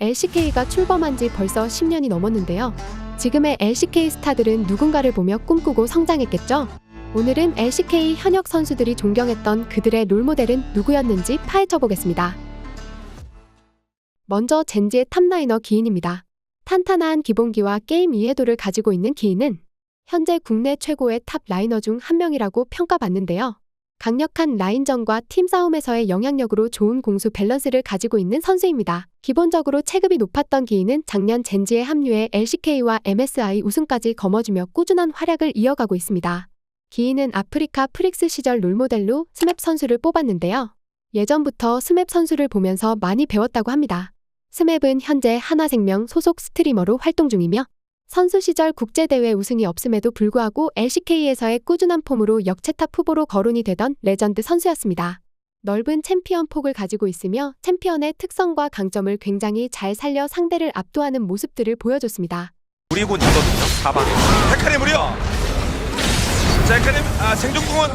LCK가 출범한 지 벌써 10년이 넘었는데요. 지금의 LCK 스타들은 누군가를 보며 꿈꾸고 성장했겠죠? 오늘은 LCK 현역 선수들이 존경했던 그들의 롤모델은 누구였는지 파헤쳐 보겠습니다. 먼저 젠지의 탑라이너 기인입니다. 탄탄한 기본기와 게임 이해도를 가지고 있는 기인은 현재 국내 최고의 탑 라이너 중 한 명이라고 평가받는데요. 강력한 라인전과 팀 싸움에서의 영향력으로 좋은 공수 밸런스를 가지고 있는 선수입니다. 기본적으로 체급이 높았던 기인은 작년 젠지에 합류해 LCK와 MSI 우승까지 거머쥐며 꾸준한 활약을 이어가고 있습니다. 기인은 아프리카 프릭스 시절 롤모델로 스맵 선수를 뽑았는데요. 예전부터 스맵 선수를 보면서 많이 배웠다고 합니다. 스맵은 현재 하나생명 소속 스트리머로 활동 중이며 선수 시절 국제대회 우승이 없음에도 불구하고 LCK에서의 꾸준한 폼으로 역체탑 후보로 거론이 되던 레전드 선수였습니다. 넓은 챔피언 폭을 가지고 있으며 챔피언의 특성과 강점을 굉장히 잘 살려 상대를 압도하는 모습들을 보여줬습니다. 무리군 있거든요. 사방에. 헤카리 무려. 자, 헤카리 아, 생존공원. 오,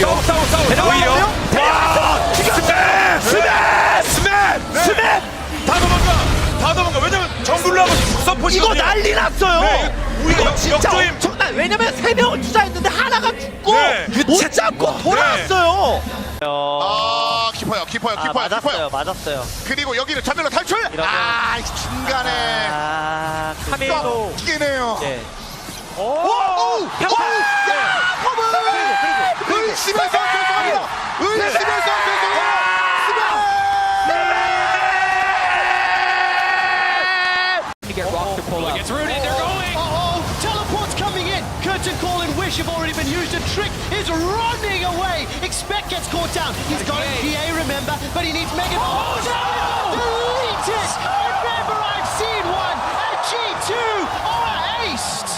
싸워 싸워 싸워. 오히려? 와! 스맵! 스맵! 스맵! 스맵! 다 도망가. 다 도망가. 서포시 이거 난리 났어요. 네, 이거 역- 진짜 역조임. 엄청난. 왜냐면 세 명을 투자했는데 하나가 죽고 네. 못 잡고 네. 돌아왔어요. 아 깊어요 깊어요 아, 깊어요 맞았어요, 깊어요 맞았어요. 그리고 여기는 전멸로 탈출 이러면- 아 중간에 아, 카밀도. 꺾이네요 네. 오! 오! 평타. 야! 퍼블! 의심의 선수입니다 의심의 선 have already been used. A trick is running away. Expect gets caught down. He's got a PA, remember, but he needs Megan. Oh, no! Delete it! Remember, I've seen one. A G2 or a aced.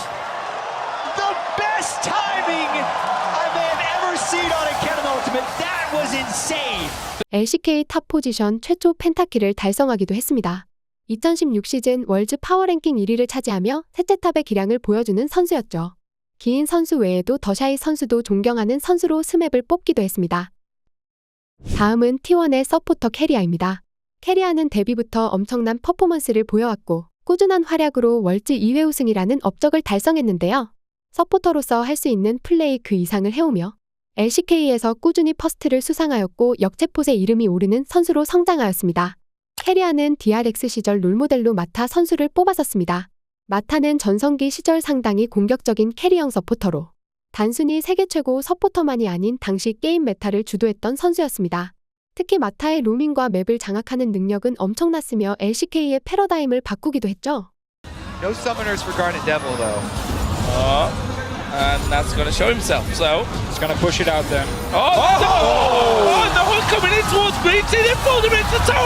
The best timing I may have ever seen on a Canon Ultimate. That was insane. LCK 탑 포지션 최초 펜타키를 달성하기도 했습니다. 2016 시즌 월즈 파워랭킹 1위를 차지하며 셋째 탑의 기량을 보여주는 선수였죠. 기인 선수 외에도 더샤이 선수도 존경하는 선수로 스맵을 뽑기도 했습니다. 다음은 T1의 서포터 캐리아입니다. 캐리아는 데뷔부터 엄청난 퍼포먼스를 보여왔고 꾸준한 활약으로 월즈 2회 우승이라는 업적을 달성했는데요. 서포터로서 할 수 있는 플레이 그 이상을 해오며 LCK에서 꾸준히 퍼스트를 수상하였고 역체폿의 이름이 오르는 선수로 성장하였습니다. 캐리아는 DRX 시절 롤모델로 마타 선수를 뽑았었습니다. 마타는 전성기 시절 상당히 공격적인 캐리형 서포터로 단순히 세계 최고 서포터만이 아닌 당시 게임 메타를 주도했던 선수였습니다. 특히 마타의 로밍과 맵을 장악하는 능력은 엄청났으며 LCK의 패러다임을 바꾸기도 했죠. No summoners for Garnet Devil, though. Uh, and that's going to show himself, so. He's going to push it out there. Oh, oh! oh the hook coming in towards BT. They pulled him into tower range. Oh,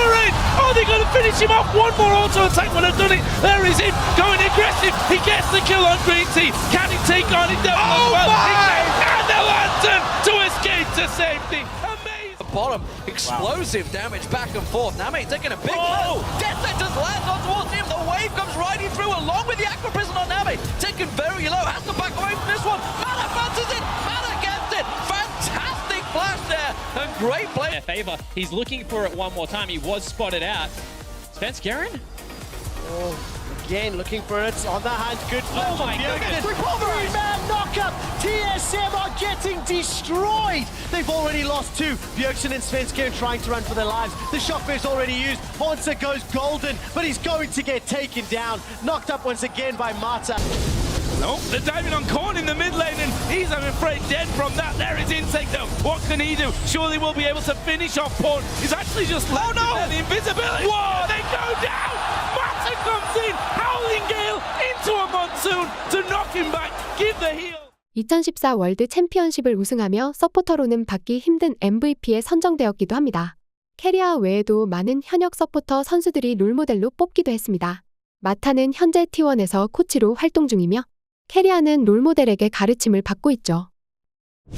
they're going to finish him off. One more auto attack would have done it. There is him going aggressive. He gets the kill on BT. Can he take on it Devil as well? He can. And the lantern to escape to safety. Amazing. bottom. Explosive damage back and forth. Name taking a big Oh! oh! Death Sentence lands on towards him. The wave comes riding through along with the Aqua Prison on Name. Taken very low. Has to great play. their favor. He's looking for it one more time. He was spotted out. Spence Garen? Oh, again, looking for it on the hand. Good oh play Oh from my Bjergsen. goodness. Three-man knockup. TSM are getting destroyed. They've already lost two. Bjergsen and Svenskeren trying to run for their lives. The shockwave's already used. Hornser goes golden, but he's going to get taken down. Knocked up once again by Mata. Nope, they're diving on Corn in the mid lane, and he's, I'm afraid, dead from that. There is Insect, though. What can he do? Surely we'll be able to finish off Porn. He's actually just left oh, no. the invisibility. Whoa, they go down! Mata comes in, Howling Gale into a monsoon to knock him back, give the heal. 2014 월드 챔피언십을 우승하며 서포터로는 받기 힘든 MVP에 선정되었기도 합니다. 캐리아 외에도 많은 현역 서포터 선수들이 롤모델로 뽑기도 했습니다. 마타는 현재 T1에서 코치로 활동 중이며 캐리아는 롤모델에게 가르침을 받고 있죠.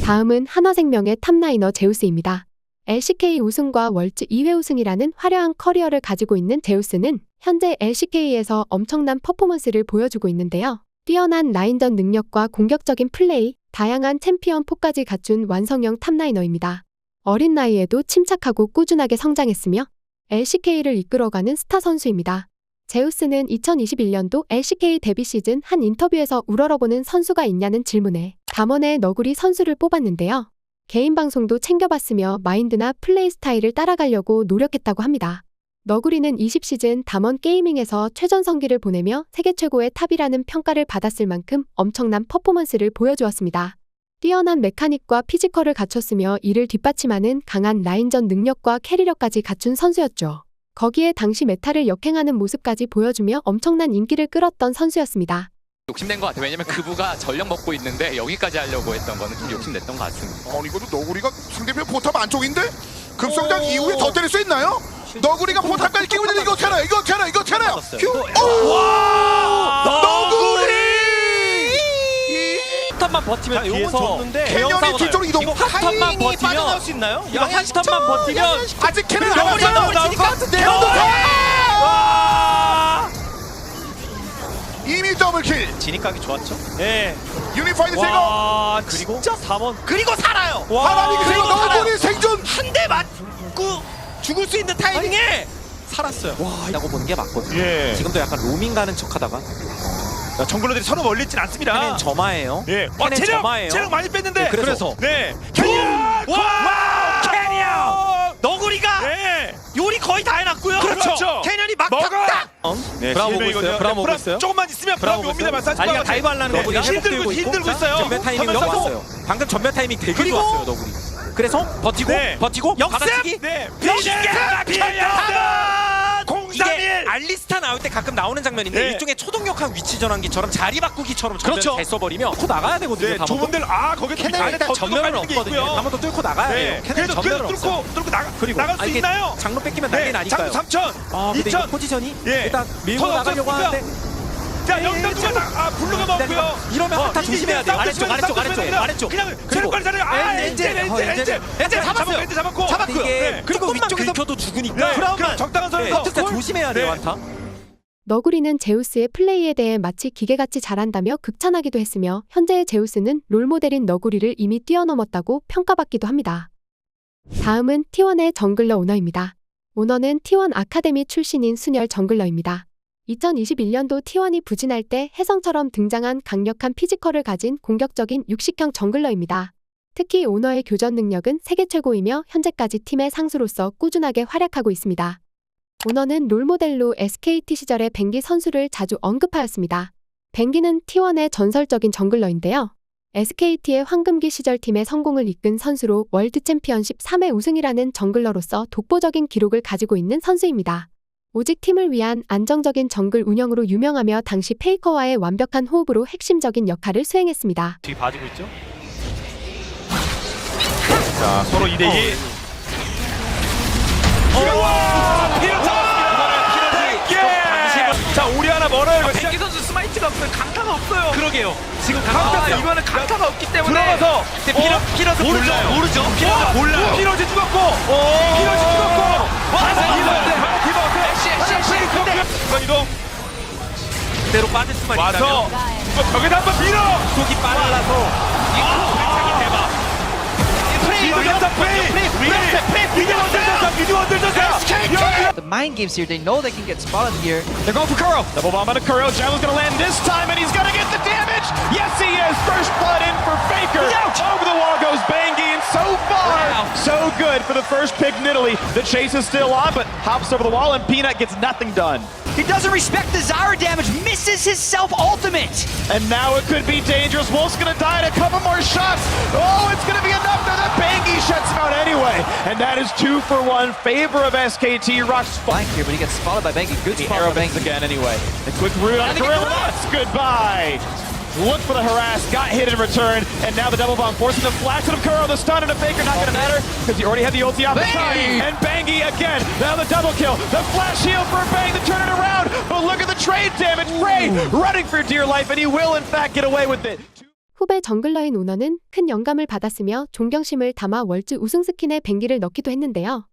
다음은 한화생명의 탑라이너 제우스입니다. LCK 우승과 월즈 2회 우승이라는 화려한 커리어를 가지고 있는 제우스는 현재 LCK에서 엄청난 퍼포먼스를 보여주고 있는데요. 뛰어난 라인전 능력과 공격적인 플레이, 다양한 챔피언 포까지 갖춘 완성형 탑라이너입니다. 어린 나이에도 침착하고 꾸준하게 성장했으며 LCK를 이끌어가는 스타 선수입니다. 제우스는 2021년도 LCK 데뷔 시즌 한 인터뷰에서 우러러보는 선수가 있냐는 질문에 담원의 너구리 선수를 뽑았는데요. 개인 방송도 챙겨봤으며 마인드나 플레이 스타일을 따라가려고 노력했다고 합니다. 너구리는 20시즌 담원 게이밍에서 최전성기를 보내며 세계 최고의 탑이라는 평가를 받았을 만큼 엄청난 퍼포먼스를 보여주었습니다. 뛰어난 메카닉과 피지컬을 갖췄으며 이를 뒷받침하는 강한 라인전 능력과 캐리력까지 갖춘 선수였죠. 거기에 당시 메타를 역행하는 모습까지 보여주며 엄청난 인기를 끌었던 선수였습니다. 욕심낸 것 같아요. 왜냐면 그부가 전력 먹고 있는데 여기까지 하려고 했던 거는 좀 욕심냈던 것 같습니다. 어, 이것도 너구리가 상대편 포탑 안쪽인데? 급성장 이후에 더 때릴 수 있나요? 너구리가 포탑까지 끼고 있는데 이거 어떻게? 이거 어떻게? 이거 어떻게? 휴! 와! 너구리! 탑만 버티면 요건 뒤에서 줬는데 캐년이 뒤쪽으로 이동. 이거 한 탑만 타이밍이 버티면 빠져나올 수 있나요? 이거 한 탑만 버티면 아직 캐년 안. 나올 것 같은데요? 이미 더블킬. 진입각이 좋았죠? 네. 유니파이드 제거. 와, 그리고 진짜 4번. 그리고 살아요. 바람이 그리고 너구리 생존. 한 대 맞고 죽을 수 있는 타이밍에 살았어요. 와, 라고 보는 게 맞거든요. 예. 지금도 약간 로밍 가는 척하다가 자, 정글러들이 서로 멀리 있진 않습니다. 캐넨 점화예요. 예. 와, 체력! 점화예요. 체력 많이 뺐는데. 네, 그래서. 네. 캐니언! 와! 캐니언! 너구리가 네. 요리 거의 다 해놨고요. 그렇죠. 캐년이 막 먹어! 탁탁. 네, 브라보 보고. 있어요. 브라보 네, 보고 있어요. 조금만 있으면 브라보 옵니다. 마사지 아니가 받아가지고. 다이브 하려는 네, 너구리 힘 회복 들고 들고 힘 있고. 들고 있어요. 전면 타이밍. 좋았어요. 방금 전면 타이밍 되게 그리고- 좋았어요, 너구리. 그래서 버티고 네. 버티고 역습! 받아치기. 네. 비시게! 비시게! 이게 031! 알리스타 나올 때 가끔 나오는 장면인데 네. 일종의 초동력한 위치 전환기처럼 자리 바꾸기처럼 전면 그렇죠. 잘 써버리면 코 나가야 되거든요. 네, 다음부터. 좁은 데를 아, 거기 안에 일단 더 전면은 뚫고 가는 게 없거든요. 있고요. 더 뚫고 나가야 네. 돼요. 그래도 전면은 그래도 없어요. 뚫고 뚫고 나가 그리고 나갈 수 아, 이게 있나요? 장로 뺏기면 난리 네. 나니까요. 장수 3천. 아, 근데 이거 2천. 포지션이 예. 일단 밀고 턴 나가려고 없었고요. 하는데 자, 여기다 누가 다 아, 블루가 먹고요. 이러면 한타 이제 조심해야 돼요. 싸움 아래쪽, 아래쪽, 아래쪽, 아래쪽. 그냥 그리고 체력 관리 잘해요. 아, 엔젤, 엔젤, 엔젤, 어, 엔젤. 잡았어요. 엔젤 잡았고. 잡았고요. 네. 그리고 위쪽에서 긁혀도 죽으니까. 네. 그럼 적당한 네, 선에서 진짜 조심해야 돼요, 네. 한타. 너구리는 제우스의 플레이에 대해 마치 기계같이 잘한다며 극찬하기도 했으며 현재의 제우스는 롤모델인 너구리를 이미 뛰어넘었다고 평가받기도 합니다. 다음은 T1의 정글러 오너입니다. 오너는 T1 아카데미 출신인 순혈 정글러입니다. 2021년도 T1이 부진할 때 혜성처럼 등장한 강력한 피지컬을 가진 공격적인 육식형 정글러입니다. 특히 오너의 교전 능력은 세계 최고이며 현재까지 팀의 상수로서 꾸준하게 활약하고 있습니다. 오너는 롤모델로 SKT 시절의 뱅기 선수를 자주 언급하였습니다. 뱅기는 T1의 전설적인 정글러인데요. SKT의 황금기 시절 팀의 성공을 이끈 선수로 월드 챔피언십 3회 우승이라는 정글러로서 독보적인 기록을 가지고 있는 선수입니다. 오직 팀을 위한 안정적인 정글 운영으로 유명하며 당시 페이커와의 완벽한 호흡으로 핵심적인 역할을 수행했습니다. 뒤 봐주고 있죠. 자, 서로 2대 2. 와! 피로 잡았습니다. 자, 우리 하나 멀어요. 이거 시작. 백기 선수 스마이트가 없어요. 강타가 없어요. 그러게요. 지금 강타 아, 이거는 강타가 없기 때문에 들어가서 피러, 피러스 모르죠. 몰라요. 모르죠. 피로즈 몰라요. 피로즈 죽었고. 그대로 빠질 수만 와서 있다면 이거 벽에다 한번 밀어. 속이 빨라서 미드 전사 프레이. 프레이. 미드 원들 전 The mind games here. They know they can get spotted here. They're going for Kuro. Double bomb on Kuro. Gyro's gonna land this time, and he's gonna get the damage. Yes, he is. First blood in for Faker. Ouch. Over the wall goes Bangi, and so far, wow. so good for the first pick. Nidalee. The chase is still on, but hops over the wall, and Peanut gets nothing done. He doesn't respect the Zara damage, misses his self-ultimate. And now it could be dangerous. Wolf's gonna die in a couple more shots. Oh, it's gonna be enough. That Bangi shuts him out anyway. And that is two for one. Favor of SKT. Rocks Flank here, but he gets spotted by Banky. Good spot by Banky. again anyway. A quick root on Gorilla. Goodbye. Look for the harass, got hit in return, and now the double bomb forcing the flash out of Kuro, the stun and a faker, not gonna matter, because he already had the ulti off the side. And Bangi again, now the double kill, the flash heal for Bang to turn it around, but look at the trade damage, Ray running for dear life, and he will in fact get away with it. 후배 정글러인 오너는 큰 영감을 받았으며 존경심을 담아 월즈 우승 스킨에 뱅기를 넣기도 했는데요.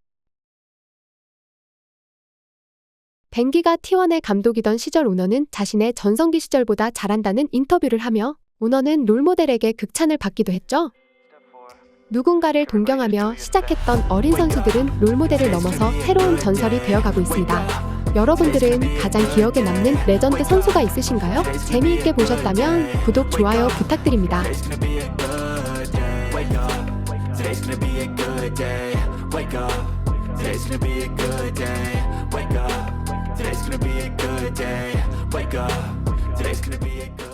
뱅기가 T1의 감독이던 시절 오너는 자신의 전성기 시절보다 잘한다는 인터뷰를 하며 오너는 롤모델에게 극찬을 받기도 했죠. 누군가를 동경하며 시작했던 어린 선수들은 롤모델을 넘어서 새로운 전설이 되어가고 있습니다. 여러분들은 가장 기억에 남는 레전드 선수가 있으신가요? 재미있게 보셨다면 구독, 좋아요 부탁드립니다. Today's gonna be a good day. Wake up. Today's gonna be a good